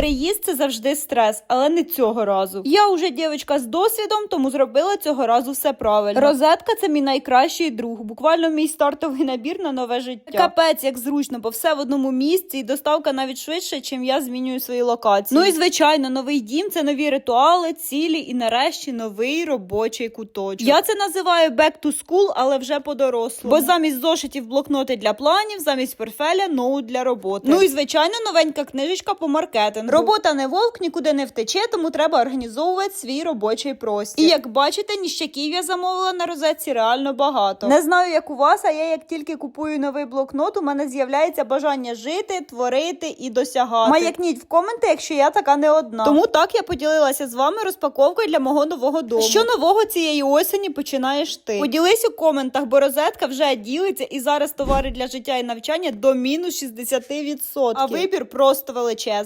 Переїзд це завжди стрес, але не цього разу. Я уже дівчинка з досвідом, тому зробила цього разу все правильно. Розетка це мій найкращий друг. Буквально мій стартовий набір на нове життя. Капець, як зручно, бо все в одному місці, і доставка навіть швидше, чим я змінюю свої локації. Ну і звичайно, новий дім це нові ритуали, цілі і нарешті новий робочий куточок. Я це називаю back to school, але вже по-дорослому. Бо замість зошитів блокноти для планів, замість портфеля ноут для роботи. Ну і звичайно, новенька книжечка по маркетингу. Робота не вовк, нікуди не втече, тому треба організовувати свій робочий простір. І як бачите, ніщаків я замовила на розетці реально багато. Не знаю, як у вас, а я як тільки купую новий блокнот, у мене з'являється бажання жити, творити і досягати. Маякніть в коменти, якщо я така не одна. Тому так я поділилася з вами розпаковкою для мого нового дому. Що нового цієї осені починаєш ти? Поділись у коментах, бо розетка вже ділиться, і зараз товари для життя і навчання до мінус 60%. А вибір просто величезний.